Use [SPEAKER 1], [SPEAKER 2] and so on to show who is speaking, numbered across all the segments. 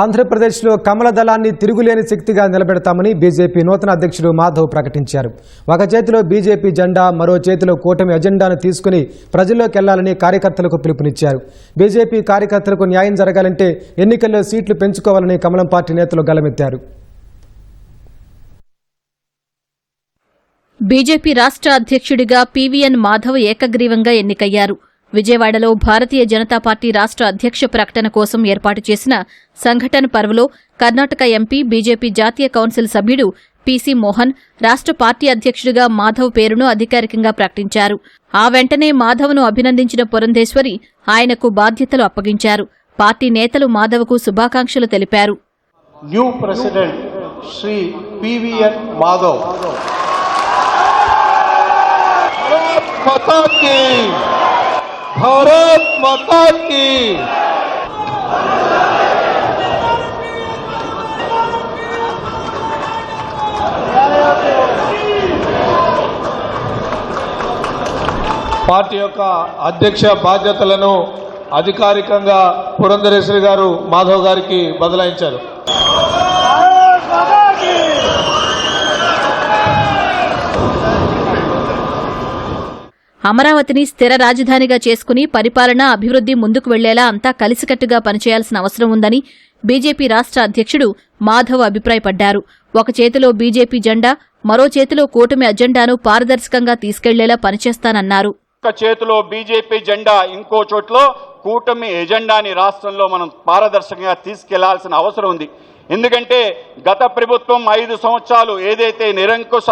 [SPEAKER 1] ఆంధ్రప్రదేశ్లో కమల దళాన్ని తిరుగులేని శక్తిగా నిలబెడతామని బీజేపీ నూతన అధ్యక్షుడు మాధవ్ ప్రకటించారు. ఒక చేతిలో బీజేపీ జెండా మరో చేతిలో కూటమి అజెండాను తీసుకుని ప్రజల్లోకి వెళ్ళాలని కార్యకర్తలకు పిలుపునిచ్చారు. బీజేపీ కార్యకర్తలకు న్యాయం జరగాలంటే ఎన్నికల్లో సీట్లు పెంచుకోవాలని కమలం పార్టీ నేతలు గలమెత్తారు
[SPEAKER 2] బీజేపీ రాష్ట్ర అధ్యక్షుడిగా పీవీఎన్ మాధవ్ ఏకగ్రీవంగా ఎన్నికయ్యారు. విజయవాడలో భారతీయ జనతా పార్టీ రాష్ట్ర అధ్యక్ష ప్రకటన కోసం ఏర్పాటు చేసిన సంఘటన పర్వలో కర్ణాటక ఎంపీ బీజేపీ జాతీయ కౌన్సిల్ సభ్యుడు పీసీ మోహన్ రాష్ట్ర పార్టీ అధ్యక్షుడిగా మాధవ్ పేరును అధికారికంగా ప్రకటించారు. ఆ వెంటనే మాధవ్ను అభినందించిన పురంధేశ్వరి ఆయనకు బాధ్యతలు అప్పగించారు. పార్టీ నేతలు మాధవ్కు శుభాకాంక్షలు తెలిపారు.
[SPEAKER 3] New president Shri PVN Madhav. Bharat మాతా పార్టీ యొక్క అధ్యక్ష బాధ్యతలను అధికారికంగా పురంధరేశ్వరి గారు మాధవ్ గారికి బదలాయించారు.
[SPEAKER 2] అమరావతిని స్థిర రాజధానిగా చేసుకుని పరిపాలన అభివృద్ధి ముందుకు వెళ్ళేలా అంతా కలిసికట్టుగా పనిచేయాల్సిన అవసరం ఉందని బీజేపీ రాష్ట్ర అధ్యక్షుడు మాధవ్ అభిప్రాయపడ్డారు. ఒక చేతిలో బీజేపీ జెండా మరో చేతిలో కూటమి అజెండాను పారదర్శకంగా తీసుకెళ్ళేలా పనిచేస్తానన్నారు.
[SPEAKER 4] ఒక చేతిలో బీజేపీ జెండా ఇంకో చోట్లో కూటమి ఎజెండాని రాష్ట్రంలో మనం పారదర్శకంగా తీసుకెళ్ళాల్సిన అవసరం ఉంది. ఎందుకంటే గత ప్రభుత్వం ఐదు సంవత్సరాలు ఏదైతే నిరంకుశ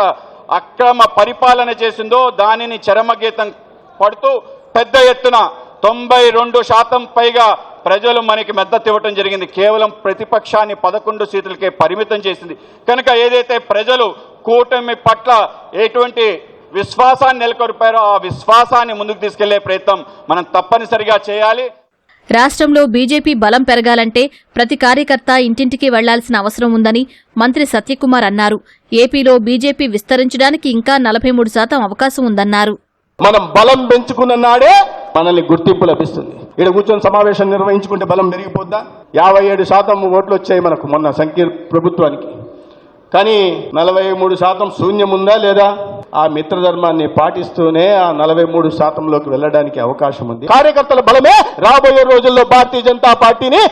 [SPEAKER 4] అక్రమ పరిపాలన చేసిందో దానిని చరమగీతం పడుతూ పెద్ద ఎత్తున తొంభై రెండు శాతం పైగా ప్రజలు మనకి మద్దతు ఇవ్వటం జరిగింది. కేవలం ప్రతిపక్షాన్ని పదకొండు సీట్లకే పరిమితం చేసింది. కనుక ఏదైతే ప్రజలు కూటమి పట్ల ఎటువంటి విశ్వాసాన్ని నెలకొల్పారో ఆ విశ్వాసాన్ని ముందుకు తీసుకెళ్ళే ప్రయత్నం మనం తప్పనిసరిగా చేయాలి.
[SPEAKER 2] రాష్ట్రంలో బీజేపీ బలం పెరగాలంటే ప్రతి కార్యకర్త ఇంటింటికి వెళ్ళాల్సిన అవసరం ఉందని మంత్రి సత్యకుమార్ అన్నారు. ఏపీలో బీజేపీ విస్తరించడానికి ఇంకా నలభై మూడు శాతం అవకాశం ఉందన్నారు.
[SPEAKER 3] మనం బలం పెంచుకున్న నాడే మనల్ని గుర్తింపు లభిస్తుంది. ఇక్కడ కూర్చొని సమావేశం నిర్వహించుకుంటే బలం పెరిగిపోద్దా? యాభై ఏడు శాతం ఓట్లు వచ్చాయి మనకు మొన్న సంఖ్య ప్రభుత్వానికి. కానీ నలభై మూడు శాతం శూన్యం ఉందా లేదా? ఆ మిత్రధర్మాన్ని పాటిస్తూనే ఆ నలభై మూడు శాతంలోకి వెళ్ళడానికి అవకాశం ఉంది. కార్యకర్తల బలమే రాబోయే రోజుల్లో భారతీయ జనతా పార్టీని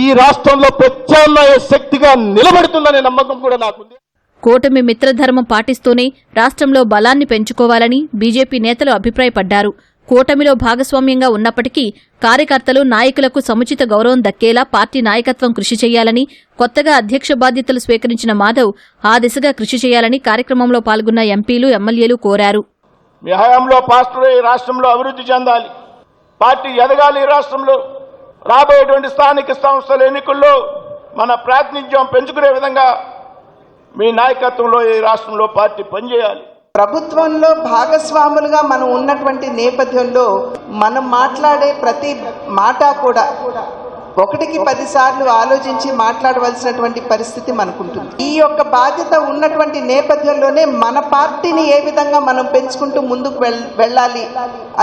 [SPEAKER 3] ఈ రాష్ట్రంలో ప్రత్యామ్నాయ శక్తిగా నిలబెడుతుందనే నమ్మకం కూడా నాకుంది.
[SPEAKER 2] కూటమి మిత్రధర్మం పాటిస్తూనే రాష్ట్రంలో బలాన్ని పెంచుకోవాలని బీజేపీ నేతలు అభిప్రాయపడ్డారు. కూటమిలో భాగస్వామ్యంగా ఉన్నప్పటికీ కార్యకర్తలు నాయకులకు సముచిత గౌరవం దక్కేలా పార్టీ నాయకత్వం కృషి చేయాలని కొత్తగా అధ్యక్ష బాధ్యతలు స్వీకరించిన మాధవ్ ఆ దిశగా కృషి చేయాలని కార్యక్రమంలో పాల్గొన్న ఎంపీలు ఎమ్మెల్యేలు కోరారు.
[SPEAKER 3] మీ హయాంలో పాస్టర్ ఈ రాష్ట్రంలో అభివృద్ధి చెందాలి. పార్టీ ఎదగాలి ఈ రాష్ట్రంలో. రాబోయేటువంటి స్థానిక సంస్థల ఎన్నికల్లో మన ప్రాతినిధ్యం పెంచుకునే విధంగా మీ నాయకత్వంలో ఈ రాష్ట్రంలో పార్టీ పనిచేయాలి.
[SPEAKER 5] ప్రభుత్వంలో భాగస్వాములుగా మనం ఉన్నటువంటి నేపథ్యంలో మనం మాట్లాడే ప్రతి మాట కూడా ఒకటికి పదిసార్లు ఆలోచించి మాట్లాడవలసినటువంటి పరిస్థితి మనకుంటుంది. ఈ యొక్క బాధ్యత ఉన్నటువంటి నేపథ్యంలోనే మన పార్టీని ఏ విధంగా మనం పెంచుకుంటూ ముందుకు వెళ్ళాలి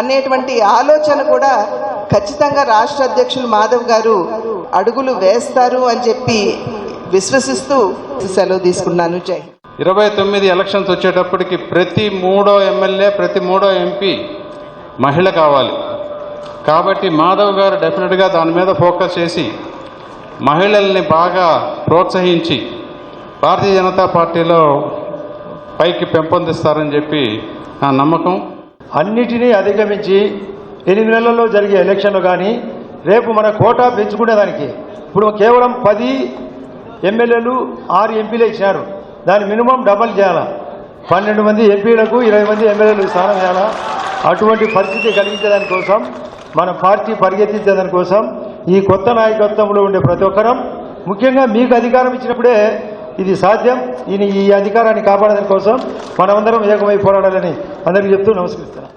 [SPEAKER 5] అనేటువంటి ఆలోచన కూడా ఖచ్చితంగా రాష్ట్ర అధ్యక్షులు మాధవ్ గారు అడుగులు వేస్తారు అని చెప్పి విశ్వసిస్తూ సెలవు తీసుకున్నాను. జై
[SPEAKER 6] ఇరవై తొమ్మిది ఎలక్షన్స్ వచ్చేటప్పటికి ప్రతి మూడో ఎమ్మెల్యే ప్రతి మూడో ఎంపీ మహిళ కావాలి. కాబట్టి మాధవ్ గారు డెఫినెట్గా దాని మీద ఫోకస్ చేసి మహిళల్ని బాగా ప్రోత్సహించి భారతీయ జనతా పార్టీలో పైకి పెంపొందిస్తారని చెప్పి నా నమ్మకం.
[SPEAKER 7] అన్నిటినీ అధిగమించి ఎనిమిది నెలల్లో జరిగే ఎలక్షన్లు కానీ రేపు మన కోటా పెంచుకునేదానికి. ఇప్పుడు కేవలం పది ఎమ్మెల్యేలు ఆరు ఎంపీలే ఇచ్చినారు దాని మినిమం డబల్ చేయాలా? పన్నెండు మంది ఎంపీలకు ఇరవై మంది ఎమ్మెల్యేలకు స్థానం చేయాలా? అటువంటి పరిస్థితి కలిగించేదాని కోసం మన పార్టీ పరిగెత్తించేదాని కోసం ఈ కొత్త నాయకత్వంలో ఉండే ప్రతి ఒక్కరం ముఖ్యంగా మీకు అధికారం ఇచ్చినప్పుడే ఇది సాధ్యం. ఈయన ఈ అధికారాన్ని కాపాడడం కోసం మనమందరం ఏకమై పోరాడాలని అందరికీ చెప్తూ నమస్కరిస్తున్నాను